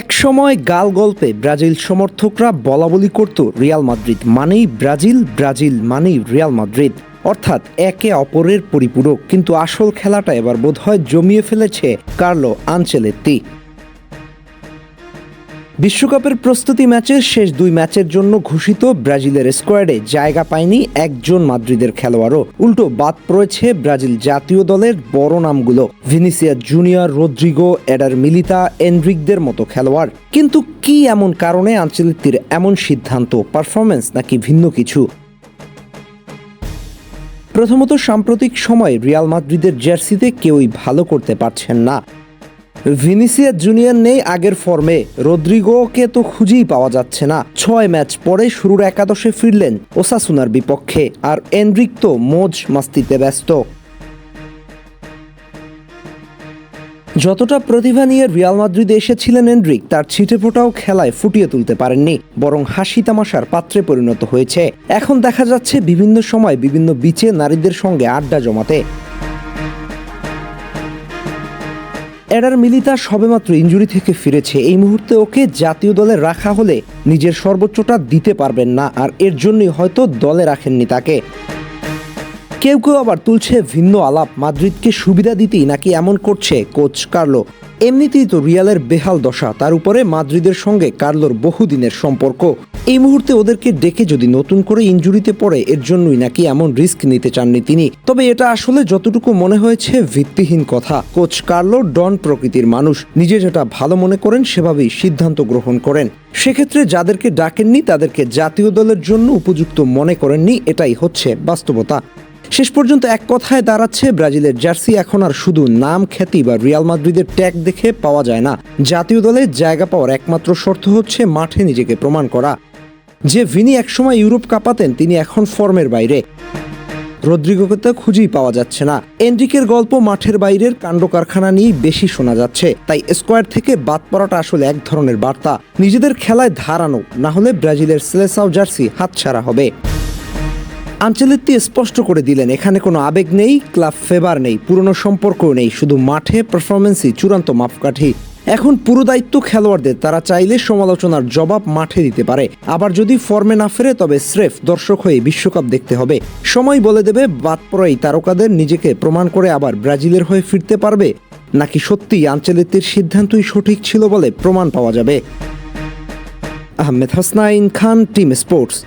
এক সময় গাল গল্পে ব্রাজিল সমর্থকরা বলাবলি করত রিয়াল মাদ্রিদ মানেই ব্রাজিল ব্রাজিল মানেই রিয়াল মাদ্রিদ। অর্থাৎ একে অপরের পরিপূরক। কিন্তু আসল খেলাটা এবার বোধহয় জমিয়ে ফেলেছে কার্লো আনচেলেত্তি বিশ্বকাপের প্রস্তুতি ম্যাচের শেষ দুই ম্যাচের জন্য ঘোষিত ব্রাজিলের স্কোয়াডে জায়গা পায়নি একজন মাদ্রিদের খেলোয়াড়ও। উল্টো বাদ পড়েছে ব্রাজিল জাতীয় দলের বড় নামগুলো। Vinicius Junior, Rodrygo, Eder Militao, এনরিকদের মতো খেলোয়াড়। কিন্তু কি এমন কারণে আঞ্চলিকটির এমন সিদ্ধান্ত পারফরমেন্স নাকি ভিন্ন কিছু? প্রথমত সাম্প্রতিক সময়ে রিয়াল মাদ্রিদের জার্সিতে কেউই ভালো করতে পারছেন না। ভিনিসিয়া জুনিয়র নেই আগের ফর্মে। রদ্রিগোকে তো খুঁজেই পাওয়া যাচ্ছে না। ছয় ম্যাচ পরে শুরুর একাদশে ফিরলেন ওসাসুনার বিপক্ষে, আর এনরিক তো মোজ মাস্তিতে ব্যস্ত। যতটা প্রতিভা নিয়ে রিয়াল মাদ্রিদে এসেছিলেন এন্ড্রিক তার ছিটে ফোটাও খেলায় ফুটিয়ে তুলতে পারেননি, বরং হাসি তামাশার পাত্রে পরিণত হয়েছে। এখন দেখা যাচ্ছে বিভিন্ন সময় বিভিন্ন বিচে নারীদের সঙ্গে আড্ডা জমাতে। এডার মিলিতা সবেমাত্র ইঞ্জুরি থেকে ফিরেছে। এই মুহূর্তে ওকে জাতীয় দলে রাখা হলে নিজের সর্বোচ্চটা দিতে পারবেন না, আর এর জন্যই হয়তো দলে রাখেননি তাকে। কেউ কেউ আবার তুলছে ভিন্ন আলাপ, মাদ্রিদকে সুবিধা দিতেই নাকি এমন করছে কোচ কার্লো। এমনিতেই তো রিয়ালের বেহাল দশা, তার উপরে মাদ্রিদের সঙ্গে কার্লোর বহুদিনের সম্পর্ক। এই মুহূর্তে ওদেরকে ডেকে যদি নতুন করে ইঞ্জুরিতে পড়ে, এর জন্যই নাকি এমন রিস্ক নিতে চাননি তিনি। তবে এটা আসলে যতটুকু মনে হয়েছে, ভিত্তিহীন কথা। কোচ কার্লো ডন প্রকৃতির মানুষ। নিজে যেটা ভালো মনে করেন, সেভাবেই সিদ্ধান্ত গ্রহণ করেন। সেক্ষেত্রে যাদেরকে ডাকেননি, তাদেরকে জাতীয় দলের জন্য উপযুক্ত মনে করেননি, এটাই হচ্ছে বাস্তবতা। শেষ পর্যন্ত এক কথায় দাঁড়াচ্ছে, ব্রাজিলের জার্সি এখন আর শুধু নাম খ্যাতি বা রিয়াল মাদ্রিদের ট্যাগ দেখে পাওয়া যায় না। জাতীয় দলে জায়গা পাওয়ার একমাত্র শর্ত হচ্ছে মাঠে নিজেকে প্রমাণ করা। যে ভিনি একসময় ইউরোপ কাঁপাতেন, তিনি এখন ফর্মের বাইরে। রদ্রিগোকে তো খুঁজেই পাওয়া যাচ্ছে না। এনরিকের গল্প মাঠের বাইরের কাণ্ড কারখানা নিয়েই বেশি শোনা যাচ্ছে। তাই স্কোয়াড থেকে বাদ পড়াটা আসলে এক ধরনের বার্তা। নিজেদের খেলায় ধারানো, না হলে ব্রাজিলের সেলেসাও জার্সি হাতছাড়া হবে। আঞ্চলিকটি স্পষ্ট করে দিলেন, এখানে কোনো আবেগ নেই, ক্লাব ফেভার নেই, পুরনো সম্পর্কও নেই, শুধু মাঠে পারফরমেন্সই চূড়ান্ত মাপকাঠি। এখন পুরো দায়িত্ব খেলোয়াড়দের, তারা চাইলে সমালোচনার জবাব মাঠে দিতে পারে। আবার যদি ফর্মে না ফেরে, তবে স্রেফ দর্শক হয়ে বিশ্বকাপ দেখতে হবে। সময় বলে দেবে, বাদ তারকাদের নিজেকে প্রমাণ করে আবার ব্রাজিলের হয়ে ফিরতে পারবে? নাকি সত্যিই আঞ্চলিকটির সিদ্ধান্তই সঠিক ছিল বলে প্রমাণ পাওয়া যাবে? Ahmed Hasnain Khan, team sports.